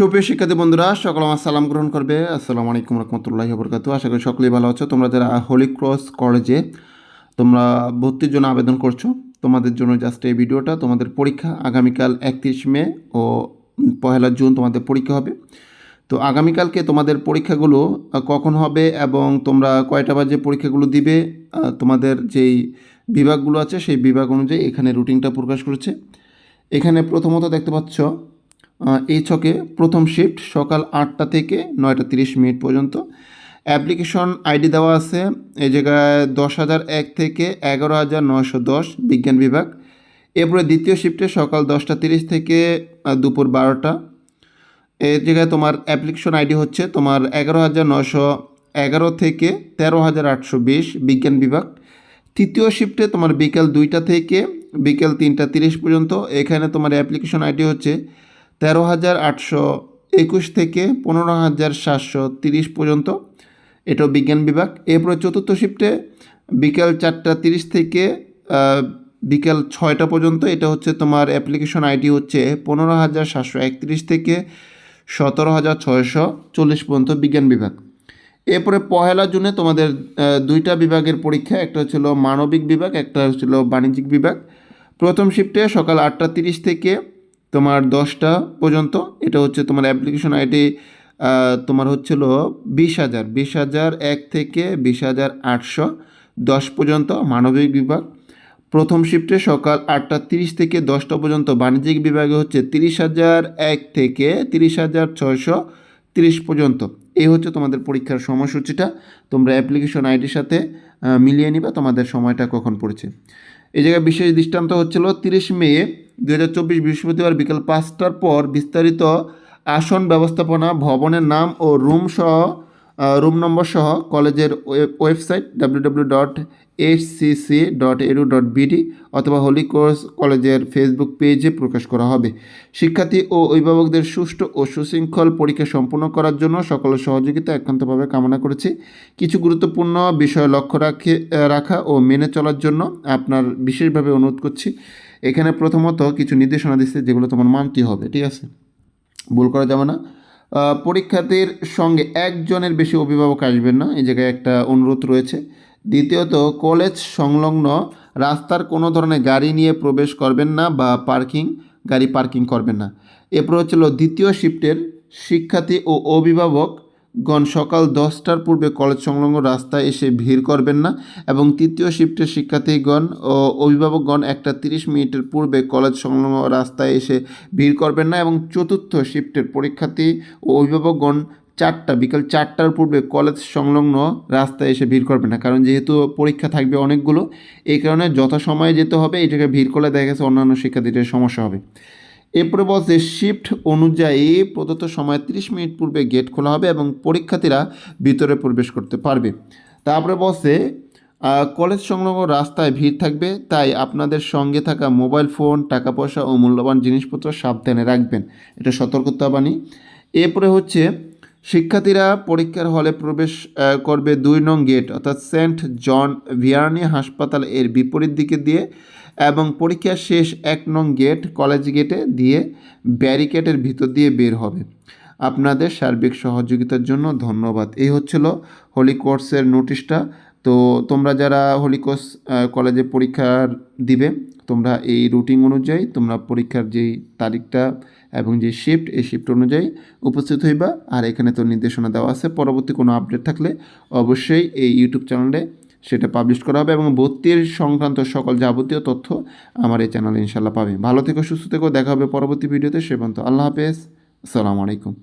সুপ্রিয় শিক্ষার্থী বন্ধুরা, সকল আমার সালাম গ্রহণ করবে। আসসালামু আলাইকুম রহমতুল্লাহি বরকাত আশা করি সকলেই ভালো আছো। তোমরা যারা হোলি ক্রস কলেজে তোমরা ভর্তির জন্য আবেদন করছ, তোমাদের জন্য জাস্ট এই ভিডিওটা তোমাদের পরীক্ষা আগামীকাল একত্রিশ মে ও পহেলা জুন তোমাদের পরীক্ষা হবে। তো আগামীকালকে তোমাদের পরীক্ষাগুলো কখন হবে এবং তোমরা কয়টা বাজে পরীক্ষাগুলো দিবে তোমাদের যেই বিভাগগুলো আছে সেই বিভাগ অনুযায়ী এখানে রুটিনটা প্রকাশ করেছে। এখানে প্রথমত দেখতে পাচ্ছ এই ছকে প্রথম শিফট সকাল আটটা থেকে নয়টা তিরিশ মিনিট পর্যন্ত। অ্যাপ্লিকেশন আইডি দেওয়া আছে, এই জায়গায় দশ হাজার এক থেকে এগারো হাজার নয়শো দশ বিজ্ঞান বিভাগ। এরপরে দ্বিতীয় শিফটে সকাল দশটা তিরিশ থেকে দুপুর বারোটা। এর জায়গায় তোমার অ্যাপ্লিকেশন আইডি হচ্ছে তোমার এগারো হাজার নশো এগারো থেকে তেরো হাজার আটশো বিশ বিজ্ঞান বিভাগ। তৃতীয় শিফটে তোমার বিকেল দুইটা থেকে বিকেল তিনটা তিরিশ পর্যন্ত। এখানে তোমার অ্যাপ্লিকেশন আইডি হচ্ছে তেরো হাজার আটশো একুশ থেকে পনেরো হাজার সাতশো তিরিশ পর্যন্ত। এটাও বিজ্ঞান বিভাগ। এরপরে চতুর্থ শিফটে বিকেল চারটা তিরিশ থেকে বিকেল ছয়টা পর্যন্ত। এটা হচ্ছে তোমার অ্যাপ্লিকেশন আইডি হচ্ছে পনেরো হাজার সাতশো একত্রিশ থেকে সতেরো হাজার ছয়শো চল্লিশ পর্যন্ত বিজ্ঞান বিভাগ। এরপরে পহেলা জুনে তোমাদের দুইটা বিভাগের পরীক্ষা। একটা হচ্ছিল মানবিক বিভাগ, একটা হচ্ছিল বাণিজ্যিক বিভাগ। প্রথম শিফটে সকাল আটটা তিরিশ থেকে তোমার দশটা পর্যন্ত, এটা হচ্ছে তোমার অ্যাপ্লিকেশন আইডি তোমার হচ্ছিল বিশ হাজার। বিশ হাজার এক থেকে বিশ হাজার আটশো, দশ পর্যন্ত মানবিক বিভাগ। প্রথম শিফটে সকাল আটটা তিরিশ থেকে দশটা পর্যন্ত বাণিজ্যিক বিভাগে হচ্ছে তিরিশ হাজার এক থেকে তিরিশ হাজার ছয়শো তিরিশ পর্যন্ত। এই হচ্ছে তোমাদের পরীক্ষার সময়সূচিটা। তোমরা অ্যাপ্লিকেশন আইডির সাথে মিলিয়ে নিবা, তোমাদের সময়টা কখন পড়েছে। এই জায়গায় বিশেষ দৃষ্টান্ত হচ্ছিল তিরিশ মে দু হাজার চব্বিশ বৃহস্পতিবার বিকেল পাঁচটার পর বিস্তারিত আসন ব্যবস্থাপনা ভবনের নাম ও রুম সহ রুম নম্বর সহ কলেজের web- website W W dot dot edu dot অথবা হোলি কোর্স কলেজের ফেসবুক পেজে প্রকাশ করা হবে। শিক্ষার্থী ও অভিভাবকদের সুষ্ঠু ও সুশৃঙ্খল পরীক্ষা সম্পন্ন করার জন্য সকলের সহযোগিতা একান্তভাবে কামনা করেছি। কিছু গুরুত্বপূর্ণ বিষয় লক্ষ্য রাখে রাখা ও মেনে চলার জন্য আপনার বিশেষভাবে অনুরোধ করছি। এখানে প্রথমত কিছু নির্দেশনা দিচ্ছে যেগুলো তোমার মানতে হবে, ঠিক আছে? ভুল করা যাবে না। পরীক্ষার্থীর সঙ্গে একজনের বেশি অভিভাবক আসবেন না। এই জায়গায় একটা অনুরোধ রয়েছে। দ্বিতীয়ত, কলেজ সংলগ্ন রাস্তার কোনো ধরনের গাড়ি নিয়ে প্রবেশ করবেন না বা পার্কিং, গাড়ি পার্কিং করবেন না। এরপর হচ্ছিল দ্বিতীয় শিফটের শিক্ষার্থী ও অভিভাবকগণ সকাল দশটার পূর্বে কলেজ সংলগ্ন রাস্তায় এসে ভিড় করবেন না এবং তৃতীয় শিফটের শিক্ষার্থীগণ ও অভিভাবকগণ একটা তিরিশ মিনিটের পূর্বে কলেজ সংলগ্ন রাস্তায় এসে ভিড় করবেন না এবং চতুর্থ শিফটের পরীক্ষার্থী ও অভিভাবকগণ চারটা, বিকাল চারটার পূর্বে কলেজ সংলগ্ন রাস্তায় এসে ভিড় করবে না। কারণ যেহেতু পরীক্ষা থাকবে অনেকগুলো, এই কারণে যথাসময়ে যেতে হবে এই জায়গায় ভিড় করলে দেখা গেছে অন্যান্য শিক্ষার্থীদের সমস্যা হবে। এরপরে বলছে শিফট অনুযায়ী প্রদত্ত সময় 30 মিনিট পূর্বে গেট খোলা হবে এবং পরীক্ষার্থীরা ভিতরে প্রবেশ করতে পারবে। তারপরে বলছে কলেজ সংলগ্ন রাস্তায় ভিড় থাকবে, তাই আপনাদের সঙ্গে থাকা মোবাইল ফোন টাকা পয়সা ও মূল্যবান জিনিসপত্র সাবধানে রাখবেন। এটা সতর্কতা বাণী এরপরে হচ্ছে শিক্ষার্থীরা পরীক্ষার হলে প্রবেশ করবে দুই নং গেট, অর্থাৎ সেন্ট জন ভিয়ার্নি হাসপাতাল এর বিপরীত দিকে দিয়ে এবং পরীক্ষা শেষ এক নং গেট, কলেজ গেটে দিয়ে ব্যারিকেডের ভিতর দিয়ে বের হবে। আপনাদের সার্বিক সহযোগিতার জন্য ধন্যবাদ। এই হচ্ছিল হোলি কোর্সের নোটিশটা। তো তোমরা যারা হোলি কোর্স কলেজে পরীক্ষার দিবে, তোমরা এই রুটিন অনুযায়ী তোমরা পরীক্ষার যেই তারিখটা এবং যে শিফট এই শিফট অনুযায়ী উপস্থিত হইবা। আর এখানে তো নির্দেশনা দেওয়া আছে, পরবর্তী কোনো আপডেট থাকলে অবশ্যই এই ইউটিউব চ্যানেলে সেটা পাবলিশ করা হবে এবং ভর্তির সংক্রান্ত সকল যাবতীয় তথ্য আমার এই চ্যানেলে ইনশাল্লাহ পাবে। ভালো থেকো, সুস্থ থেকো, দেখা হবে পরবর্তী ভিডিওতে সে পর্যন্ত আল্লাহ হাফেজ। আসসালামু আলাইকুম।